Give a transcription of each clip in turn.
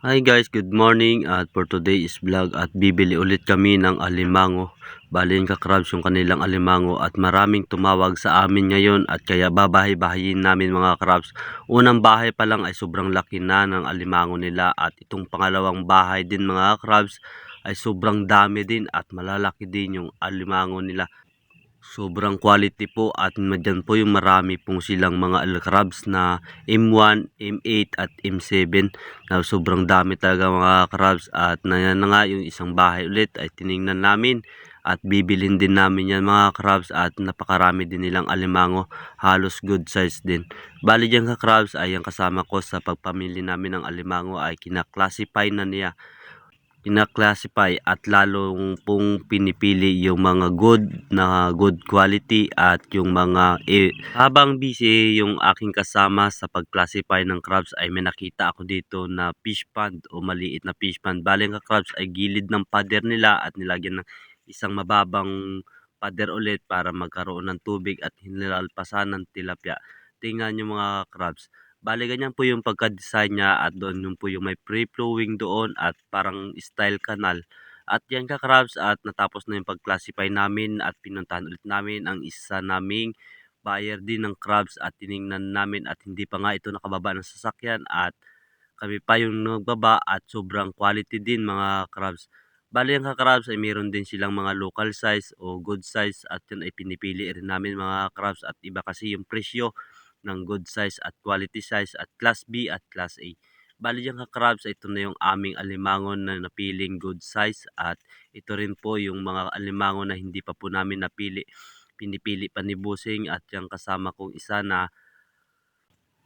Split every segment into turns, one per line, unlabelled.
Hi guys, good morning at for today's vlog at bibili ulit kami ng alimango. Bali yung kakrabs yung kanilang alimango at maraming tumawag sa amin ngayon at kaya babahay-bahayin namin mga krabs. Unang bahay pa lang ay sobrang laki na ng alimango nila at itong pangalawang bahay din mga krabs ay sobrang dami din at malalaki din yung alimango nila. Sobrang quality po at madyan po yung marami pong silang mga crabs na M1, M8 at M7 na sobrang dami talaga mga crabs at na, na nga yung isang bahay ulit ay tiningnan namin at bibilin din namin yan mga crabs at napakarami din nilang alimango halos good size din. Bali dyan ka crabs ay ang kasama ko sa pagpamili namin ng alimango ay kinaklasify na niya ina-classify at lalong pong pinipili yung mga good na good quality at yung mga eh, habang busy yung aking kasama sa pag-classify ng crabs ay may nakita ako dito na fish pond o maliit na fish pond. Bali nga crabs ay gilid ng pader nila at nilagyan ng isang mababang pader ulit para magkaroon ng tubig at hinilalpasan ng tilapia. Tingnan nyo mga crabs Bale, ganyan po yung pagka-design niya at doon yung po yung may free-flowing doon at parang style canal. At yan ka crabs at natapos na yung pag-classify namin at pinuntahan ulit namin ang isa naming buyer din ng crabs at tiningnan namin at hindi pa nga ito nakababa ng sasakyan at kami pa yung nagbaba at sobrang quality din mga crabs. Bali ang crabs ay meron din silang mga local size o good size at yun ay pinipili rin namin mga crabs at iba kasi yung presyo ng good size at quality size at class B at class A. Bali yung crabs, ito na yung aming alimangon na napiling good size at ito rin po yung mga alimangon na hindi pa po namin napili. Pinipili pa ni Busing at yung kasama kong isa na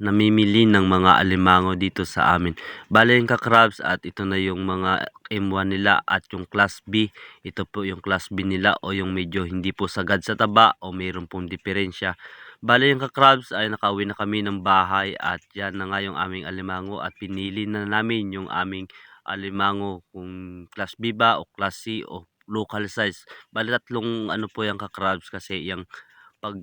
namimili ng mga alimango dito sa amin. Bale yung ka-crabs at ito na yung mga M1 nila at yung class B. Ito po yung class B nila o yung medyo hindi po sagad sa taba o mayroon pong diferensya. Bale yung ka-crabs ay nakauwi na kami ng bahay at yan na nga yung aming alimango at pinili na namin yung aming alimango kung class B ba o class C o local size. Bale tatlong ano po yung ka-crabs kasi yung pag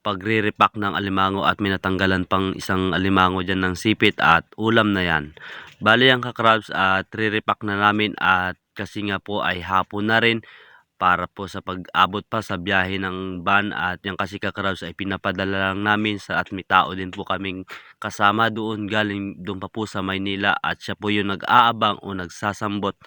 pagre-repack ng alimango at minatanggalan pang isang alimango dyan ng sipit at ulam na yan. Bali ang kakrabs at re-repack na namin at kasi nga po ay hapon na rin para po sa pag-abot pa sa biyahe ng van at yung kasi kakrabs ay pinapadala lang namin sa at may tao din po kaming kasama doon galing doon pa po sa Maynila at siya po yung nag-aabang o nagsasambot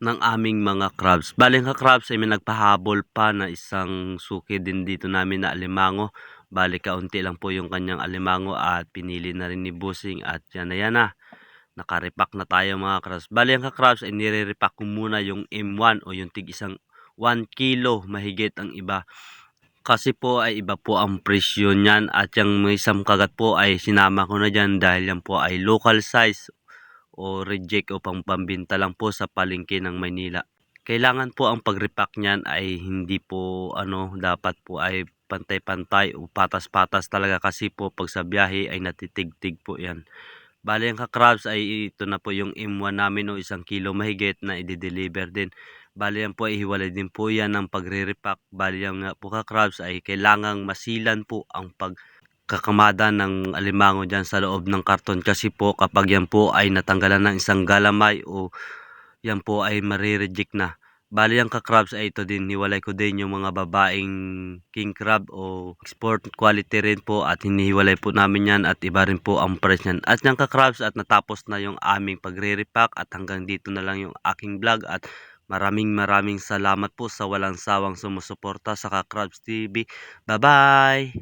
ng aming mga crabs. Bali ang crabs ay may nagpahabol pa na isang suki din dito namin na alimango. Bali kaunti lang po yung kanyang alimango at pinili na rin ni Busing at yan na yan na. Nakarepack na tayo mga crabs. Bali ang crabs ay nire-repack ko muna yung M1 o yung tig isang 1 kilo mahigit ang iba. Kasi po ay iba po ang presyo niyan at yung may isang kagat po ay sinama ko na dyan dahil yan po ay local size o reject o pang pambinta lang po sa palengke ng Maynila. Kailangan po ang pag-repack niyan ay hindi po ano dapat po ay pantay-pantay o patas-patas talaga kasi po pag sa biyahe ay natitig-tig po yan. Bali ang ka-crabs ay ito na po yung M1 namin o isang kilo mahigit na i-deliver din. Bali yan po ay hiwalay din po yan ng pagre-repack. Bali yan nga po ka-crabs ay kailangang masilan po ang pag kakamada ng alimango dyan sa loob ng karton kasi po kapag yan po ay natanggalan ng isang galamay o yan po ay marireject na. Bali ang ka-crabs ay ito din, niwalay ko din yung mga babaeng king crab o export quality rin po at hinihiwalay po namin yan at iba rin po ang price yan. At yung ka-crabs at natapos na yung aming pagre-repack at hanggang dito na lang yung aking vlog at maraming maraming salamat po sa walang sawang sumusuporta sa ka-crabs TV. Bye bye!